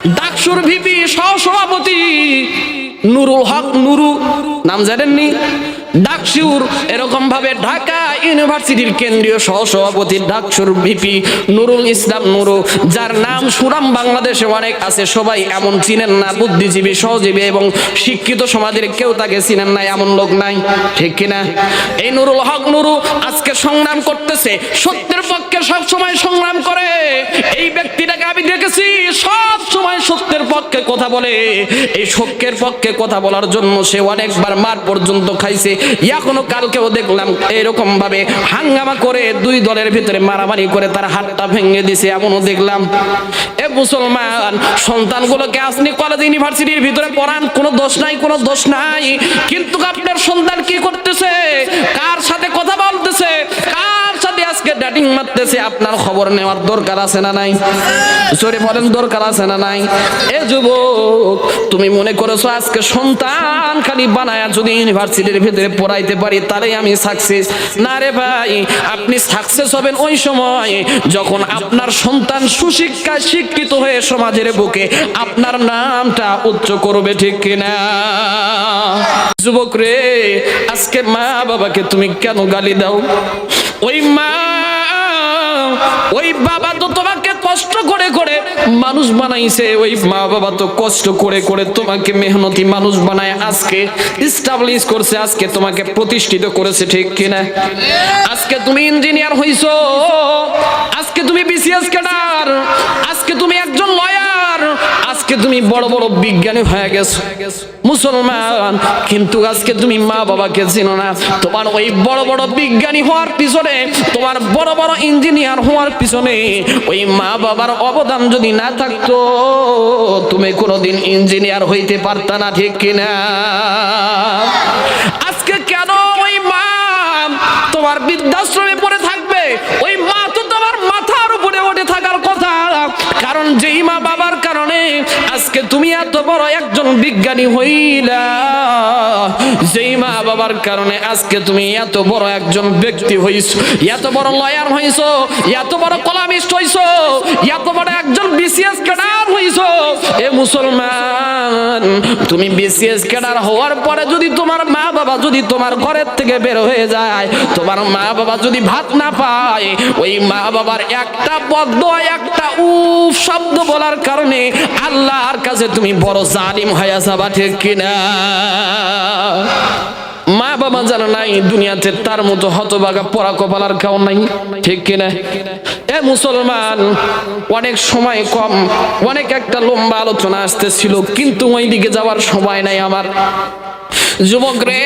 ডাকসুর ভিপি সহসভাপতি নুরুল হক নুরু নাম জানেননি? ডাকসুর এরকম ভাবে ঢাকা ইউনিভার্সিটির কেন্দ্রীয় সহসভাপতি ডাকসুর ভিপি নুরুল ইসলাম নুরু, যার নাম সুরাম বাংলাদেশে অনেক আছে, সবাই এমন চিনেন না, বুদ্ধিজীবী, সহজীবী এবং শিক্ষিত সমাজের কেউ তাকে চিনেন না, এমন লোক নাই, ঠিক কিনা? এই নুরুল হক নুরু আজকে সংগ্রাম করতেছে, সত্যের পক্ষে সব সময় সংগ্রাম করে, এই ব্যক্তিটাকে আমি দেখেছি, সব সময় সত্যের পক্ষে কথা বলে, এই সত্যের পক্ষে কথা বলার জন্য সে অনেকবার মার পর্যন্ত খাইছে, এখনও কালকেও দেখলাম এরকম ভাবে হাঙ্গামা করে দুই দলের ভিতরে মারামারি করে তার হাতটা ভেঙে দিছে, এমনও দেখলাম। এ মুসলমান, সন্তানগুলোকে আপনি কলেজ ইউনিভার্সিটির ভিতরে পড়ান, কোনো দোষ নাই, কোনো দোষ নাই। কিন্তু আপনার সন্তান কি করতেছে? কার সাথে কথা বলতেছে? কার ডেটিং মারতেছে, আপনার খবর নেওয়ার দরকার আছে না নাই? সরি বলেন, দরকার আছে না নাই? এ যুবক, তুমি মনে করেছ আজকে সন্তান খালি বানায়া যদি ইউনিভার্সিটির ভিতরে পড়াইতে পারি তাহলে আমি সাকসেস না রে ভাই, আপনি সাকসেস হবেন ওই সময় যখন আপনার সন্তান সুশিক্ষায় শিক্ষিত হয়ে সমাজের বুকে আপনার নামটা উচ্চ করবে, ঠিক কিনা? যুবক রে, আজকে মা বাবাকে তুমি কেন গালি দাও? ওই মা ওই বাবা তো তোমাকে কষ্ট করে করে মানুষ বানাইছে, ওই মা বাবা তো কষ্ট করে করে তোমাকে মেহনতি মানুষ বানায়, আজকে স্টাবলিশ করছে, আজকে তোমাকে প্রতিষ্ঠিত করেছে, ঠিক কিনা? আজকে তুমি ইঞ্জিনিয়ার হইছো, আজকে তুমি বিসিএস ক্যাডার আজকে তুমি একজন লয়ার আজকে তুমি বড় বড় বিজ্ঞানী হয়ে গেছো। মুসলমান, কিন্তু আজকে তুমি মা বাবাকে চিনো না। তোমার ওই বড় বড় বিজ্ঞানী হওয়ার পিছনে, তোমার বড় বড় ইঞ্জিনিয়ার হওয়ার পিছনে ওই মা বাবার অবদান যদি না থাকতো, তুমি কোনোদিন ইঞ্জিনিয়ার হইতে পারতা না, ঠিক কিনা? আজকে কেন ওই মা তোমার বৃদ্ধাশ্রমে পড়ে থাকবে? ওই মা বড় একজন বিজ্ঞানী হইলা। যেই মা বাবার কারণে আজকে তুমি এত বড় একজন ব্যক্তি হইছো, এত বড় লয়ার হইছো, এত বড় কলামিস্ট হইছো, এত বড় একজন বিসিএস ক্যাডার হইছো। এ মুসলমান, তুমি বিসিএস ক্যাডার হওয়ার পরে যদি তোমার মা বাবা যদি তোমার ঘরের থেকে বের হয়ে যায়, তোমার মা বাবা যদি ভাত না পায়, ওই মা বাবার একটা বদ্ধ একটা উফ শব্দ বলার কারণে আল্লাহর কাছে তুমি বড় জালিম হয়ে যাবা, ঠিক কিনা? মা বাবা জানা নাই, দুনিয়াতে তার মতো হতবাগা পড়া কপালার কেউ নাই। ঠিক কিনা? এ মুসলমান, অনেক সময় কম, অনেক একটা লম্বা আলোচনা আসতেছিল, কিন্তু ওই দিকে যাওয়ার সময় নাই আমার। যুবক রে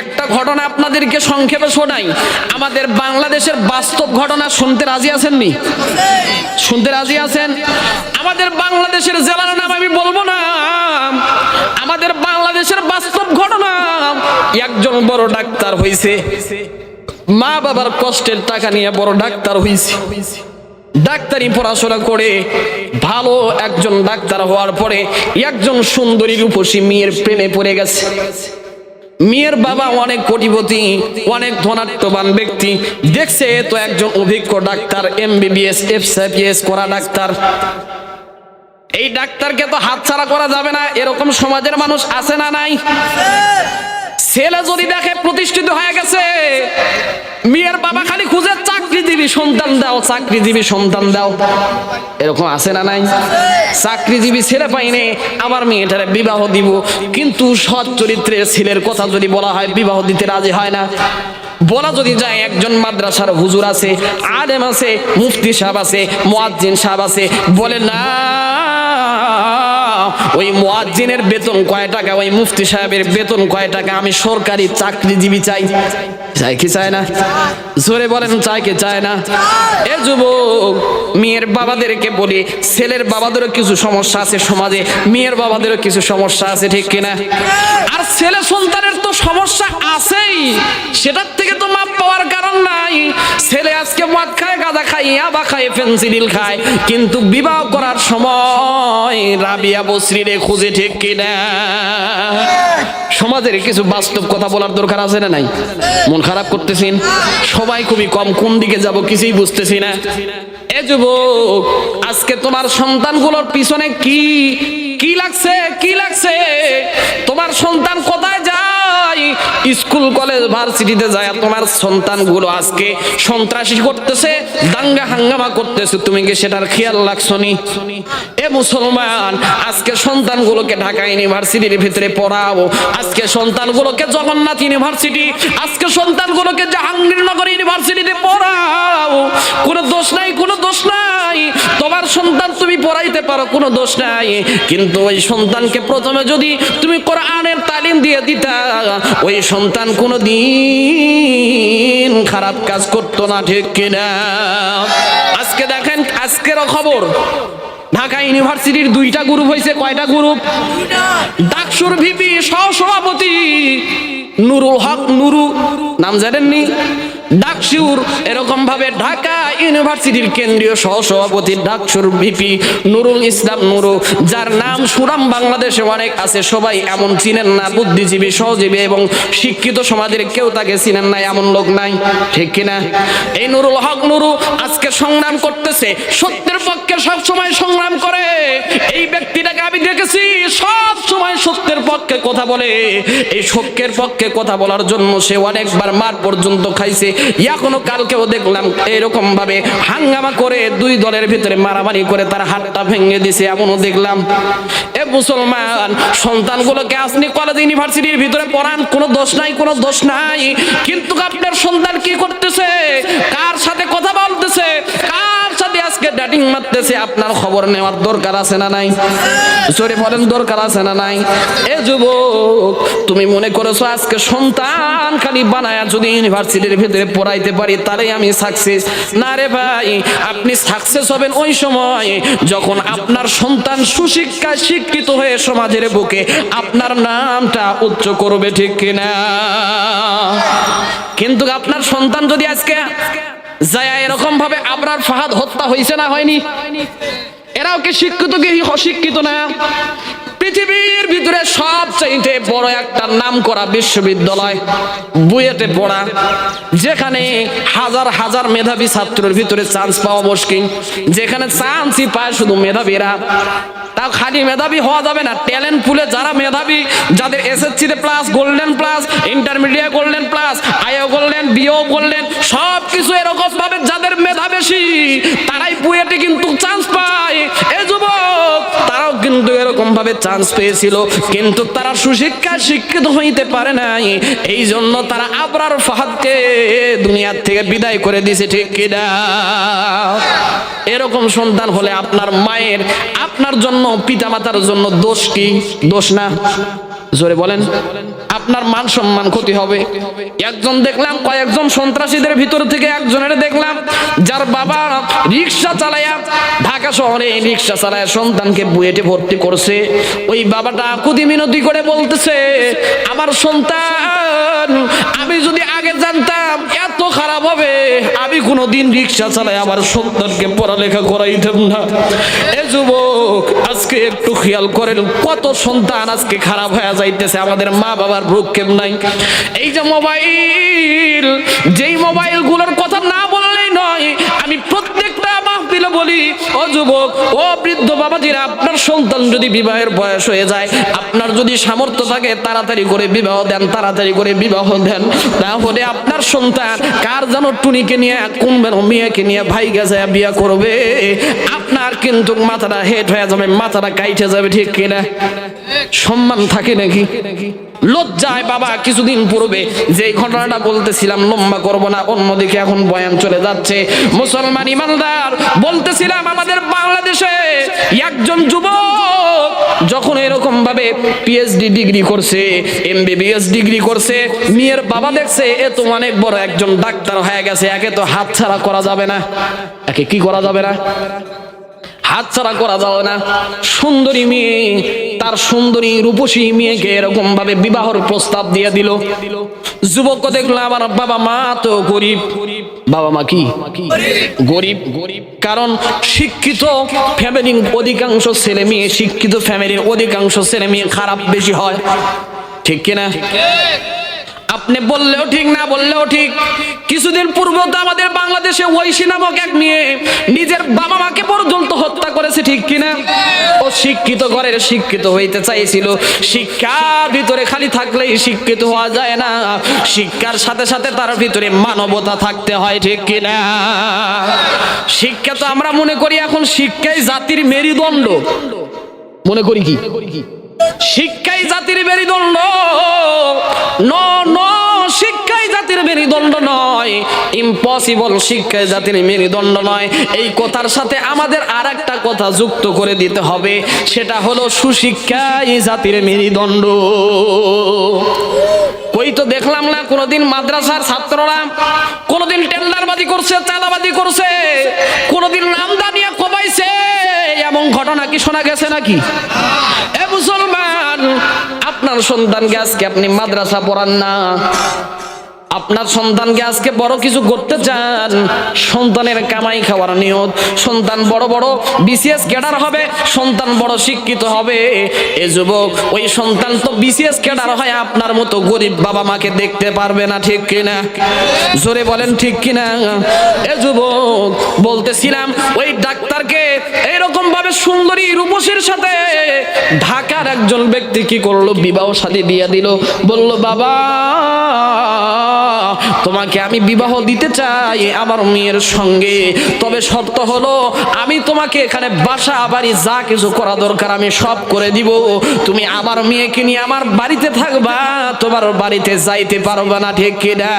একটা ঘটনা আপনাদেরকে সংক্ষেপে শোনাই। আমাদের বাংলাদেশের বাস্তব ঘটনা শুনতে রাজি আছেননি শুনতে রাজি আছেন? আমাদের বাংলাদেশের জেলার নাম আমি বলব না আমাদের বাংলাদেশের বাস্তব ঘটনা একজন বড় ডাক্তার হইছে। মা বাবার কষ্টের টাকা নিয়ে বড় ডাক্তার হইছে। ডাক্তারি পড়াশোনা করে ভালো একজন ডাক্তার হওয়ার পরে একজন সুন্দরী রূপসী মেয়ের প্রেমে পড়ে গেছে। মেয়ের বাবা অনেক কোটিপতি, অনেক ধনাত্মবান ব্যক্তি, দেখছে তো একজন অভিজ্ঞ ডাক্তার, এমবিবিএস এফসিপিএস করা ডাক্তার। এই ডাক্তারকে তো হাতছাড়া করা যাবে না, এরকম সমাজের মানুষ আছে না নাই? ছেলে যদি দেখে প্রতিষ্ঠিত হয়ে গেছে, মেয়ের বাবা খালি খুঁজে চাকরিজীবী সন্তান দাও চাকরিজীবী সন্তান দাও। এরকম আছে না নাই? চাকরিজীবী ছেলে পাইনে আমার মেয়েটারে বিবাহ দিব। কিন্তু সৎ চরিত্রের ছেলের কথা যদি বলা হয়, বিবাহ দিতে রাজি হয় না। বলা যদি যায়, একজন মাদ্রাসার হুজুর আছে, আলেম আছে, মুফতি সাহেব আছে, মুয়াজ্জিন সাহেব আছে, বলে না। ওই মুয়াজ্জিনের বেতন কয় টাকা, ওই মুফতি সাহেবের বেতন কয় টাকা? আমি সরকারি চাকরিজীবী চাই। চাই কি চায় না? জোরে বলেন চাই কি চায় না? এ যুবক, মেয়ের বাবাদেরকে বলি, ছেলের বাবাদেরও কিছু সমস্যা আছে সমাজে, মেয়ের বাবাদেরও কিছু সমস্যা আছে, ঠিক কিনা আর ছেলে সন্তানের তো সমস্যা আছেই, সেটার থেকে তো মাপ পাওয়ার কারণ নাই। ছেলে আজকে মদ খায় গাঁদা খায়, ইয়াবা খায় ফেন্সিডিল খায়, কিন্তু বিবাহ করার সময় সমাজের কিছু বাস্তব কথা বলার দরকার আছে না নাই? মন খারাপ করতেছেন? সবাই খুবই কম, কোন দিকে যাব কিছুই বুঝতেছি না। এ যুবক, আজকে তোমার সন্তানগুলোর পিছনে কি কি লাগছে কি লাগছে? তোমার সন্তান কোথায় যায়? স্কুল, কলেজ, ভার্সিটিতে যায় তোমার সন্তানগুলো আজকে সন্ত্রাসী করতেছে, দাঙ্গা হাঙ্গামা করতেছে। তুমি কি সেটার খেয়াল রাখছো নি? এ মুসলমান, আজকে সন্তানগুলোকে ঢাকা ইউনিভার্সিটির ভিতরে পড়াও আজকে সন্তানগুলোকে জগন্নাথ ইউনিভার্সিটি, আজকে সন্তানগুলোকে জাহাঙ্গীরনগর ইউনিভার্সিটিতে পড়াও কোনো দোষ নাই, কোনো দোষ নাই। তোমার সন্তান তুমি পড়াইতে পারো, কোনো দোষ নাই। কিন্তু ওই সন্তানকে প্রথমে যদি তুমি কোরআনের তালিম দিয়ে দিতা, ওই সন্তান কোনো দিন খারাপ কাজ করতো না, ঠিক কিনা? আজকে দেখেন আজকেরও খবর, ঢাকা ইউনিভার্সিটির দুইটা গ্রুপ হয়েছে কয়টা গ্রুপ ডাকসুর ভিপি, সহসভাপতি নুরুল হক, নুরু, নাম জানেননি? ডাকসুর এরকম ভাবে ঢাকা ইউনিভার্সিটির কেন্দ্রীয় সহসভাপতি ডাকসুর ভিপি নুরুল ইসলাম নুরু, যার নাম সুরাম বাংলাদেশে অনেক আছে, সবাই এমন চিনেন না, বুদ্ধিজীবী, সহজীবী এবং শিক্ষিত সমাজের কেউ তাকে চিনেন না, এমন লোক নাই, ঠিক কিনা? এই নুরুল হক নুরু আজকে সংগ্রাম করতেছে, সত্যের পক্ষে সব সময় সংগ্রাম করে। দেখেছি, সব সময় সত্যের পক্ষে কথা বলে। এই সত্যের পক্ষে কথা বলার জন্য সে অনেকবার মার পর্যন্ত খাইছে। এখনও কালকেও দেখলাম এরকম ভাবে হাঙ্গামা করে দুই দলের ভিতরে মারামারি করে তার হাতটা ভেঙে দিছে, এমনও দেখলাম। এ মুসলমান, সন্তানগুলোকে আপনি কলেজ ইউনিভার্সিটির ভিতরে পড়ান, কোনো দোষ নাই, কোনো দোষ নাই। কিন্তু আপনার সন্তান কি করতেছে? কার সাথে কথা আজকে ডেটিং মারতেছে, আপনার খবর নেওয়ার দরকার আছে না নাই? জোরে বলেন, দরকার আছে না নাই? এ যুবক, তুমি মনে করেছ আজকে সন্তান খালি বানায়া যদি ইউনিভার্সিটির ভিতরে পড়াইতে পারি তাহলেই আমি সাকসেস না রে ভাই, আপনি সাকসেস হবেন ওই সময় যখন আপনার সন্তান সুশিক্ষায় শিক্ষিত হয়ে সমাজের বুকে আপনার নামটা উচ্চ করবে ঠিক কিনা? কিন্তু আপনার সন্তান যদি আজকে যায় এরকম ভাবে আবরার ফাহাদ হত্যা হয়েছে না হয়নি? এরাও কি শিক্ষিত কি অশিক্ষিত না? পৃথিবীর ভিতরে সবচাইতে বড় একটা নাম করা বিশ্ববিদ্যালয় বুয়েটে পড়া, যেখানে হাজার হাজার মেধাবী ছাত্রের ভিতরে চান্স পাওয়া মুশকিল। যেখানে চান্সই পায় শুধু মেধাবীরা। তাও খালি মেধাবী হওয়া যাবে না ট্যালেন্ট পুলে যারা মেধাবী, যাদের এসএসসি তে plus golden plus intermediate golden plus আইও গোল্ডেন বিও গোল্ডেন সব কিছু এরকম ভাবে যাদের মেধা বেশি, তারাই বুয়েটে কিন্তু চান্স পায়। এ যুবক, তারাও কিন্তু এরকম ভাবে চান্স পেয়েছিল, কিন্তু তারা সুশিক্ষা শিক্ষিত হইতে পারে নাই। এই জন্য তারা আবরার ফাহাদকে দুনিয়ার থেকে বিদায় করে দিয়েছে, ঠিক কিনা এরকম সন্তান হলে আপনার মায়ের, আপনার জন্য পিতামাতার জন্য দোষ কি? দোষ না? জোরে বলেন। আপনার মান সম্মান ক্ষতি হবে। একজন দেখলাম, কয়েকজন সন্ত্রাসীদের ভিতর থেকে একজনের দেখলাম, যার বাবা রিক্সা চালায়া ঢাকা শহরে রিক্সা চালায় সন্তানকে বুয়েটে ভর্তি করছে। ওই বাবাটা কুদি মিনতি করে বলতেছে, আমার সন্তান, আমি যদি আগে জানতাম এত খারাপ হবে আমি কোনোদিন রিক্সা চালাই আমার সন্তানকে পড়ালেখা করাইতাম না। এ যুবক, আজকে একটু খেয়াল করেন, কত সন্তান আজকে খারাপ হয়ে যাইতেছে, আমাদের মা বাবার ভ্রুক্ষেপ নাই? এই যে মোবাইল, যেই মোবাইলগুলোর কথা না বললেই নয়, আমি প্রত্যেকটা মাহফিলে বলি, ও যুবক, ও বৃদ্ধ বাবাজিরা, আপনার সন্তান যদি বিবাহের বয়স হয়ে যায়, আপনার যদি সামর্থ্য থাকে, তাড়াতাড়ি করে বিবাহ দেন, তাড়াতাড়ি করে বিবাহ দেন। তাহলে আপনার সন্তান কার যেন টুনিকে নিয়ে কোন বেন মেয়েকে নিয়ে ভাই গেছে বিয়ে করবে? আপনার কিন্তু মাথাটা হেট হয়ে যাবে, মাথাটা কাইটে যাবে, ঠিক কিনা? সম্মান থাকে নাকি? লজ্জায় বাবা, কিছুদিন পূর্বে যে ঘটনাটা বলতেছিলাম, লম্বা করব না, অন্যদিকে এখন বয়ান চলে যাচ্ছে। মুসলমান ইমানদার, বলতেছিলাম আমাদের বাংলাদেশে একজন যুবক যখন এরকম ভাবে পিএইচডি ডিগ্রি করছে এমবিবিএস ডিগ্রি করছে, মেয়ের বাবা দেখছে, এ তো অনেক বড় একজন ডাক্তার হয়ে গেছে, একে তো হাত ছাড়া করা যাবে না। একে কি করা যাবে না? হাত ছাড়া করা যাবে না। সুন্দরী মেয়ে, তার সুন্দরী রূপসী মেয়েকে এরকম ভাবে বিবাহর প্রস্তাব দিয়ে দিল। যুবক দেখল, আমার বাবা মা তো গরিব। বাবা মা কি? গরিব। গরিব কারণ শিক্ষিত ফ্যামিলির অধিকাংশ ছেলে মেয়ে, শিক্ষিত ফ্যামিলির অধিকাংশ ছেলে মেয়ে খারাপ বেশি হয়। ঠিক কিনা? আপনি বললেও ঠিক, না বললেও ঠিক। কিছুদিন পূর্বে তো আমাদের বাংলাদেশে ঐশী নামক এক মেয়ে নিজের বাবা মাকে পর্যন্ত হত্যা করেছে, ঠিক কিনা? ও শিক্ষিত ঘরের শিক্ষিত হইতে চাইছিল। শিক্ষার ভিতরে খালি থাকলেই শিক্ষিত হওয়া যায় না। শিক্ষার সাথে সাথে তার ভিতরে মানবতা থাকতে হয়, ঠিক কিনা? শিক্ষা তো আমরা মনে করি এখন শিক্ষাই জাতির মেরুদণ্ড। মনে করি কি? শিক্ষাই জাতির মেরুদণ্ড। শিক্ষাই জাতির মেরুদণ্ড নয়। ইম্পসিবল শিক্ষাই জাতির মেরুদণ্ড নয়। এই কথার সাথে আমাদের আর একটা কথা যুক্ত করে দিতে হবে। সেটা হলো সুশিক্ষাই জাতির মেরুদণ্ড। ওই তো দেখলাম না, কোনোদিন মাদ্রাসার ছাত্ররা কোনোদিন টেন্ডারবাজি করছে, চাঁদাবাজি করছে, কোনোদিন নামদা নিয়ে কমাইছে এমন ঘটনা কি শোনা গেছে নাকি? এ মুসলমান, আপনার সন্তানকে আজকে আপনি মাদ্রাসা পড়ান না। আপনার সন্তানকে আজকে বড় কিছু করতে চান, সন্তানের কামাই খাওয়ার নিয়ত, সন্তান বড় বড় বিসিএস ক্যাডার হবে, সন্তান বড় শিক্ষিত হবে। এ যুবক, ওই সন্তান তো বিসিএস ক্যাডার হয়, আপনার মতো গরিব বাবা মাকে দেখতে পারবে না, ঠিক কিনা? জোরে বলেন, ঠিক কিনা? এ যুবক, বলতেছিলাম, ওই ডাক্তারকে এইরকম ভাবে সুন্দরী রূপসীর সাথে ঢাকার একজন ব্যক্তি কি করল? বিবাহ শাদী দিয়ে দিল। বলল, বাবা তোমাকে আমি বিবাহ দিতে চাই আমার মেয়ের সঙ্গে। তবে শর্ত হলো, আমি তোমাকে এখানে বাসা, বাড়ি যা কিছু করা দরকার আমি সব করে দিব। তুমি আমার মেয়েকে নিয়ে আমার বাড়িতে থাকবা, তোমার বাড়িতে যাইতে পারবা না, ঠিক কিনা?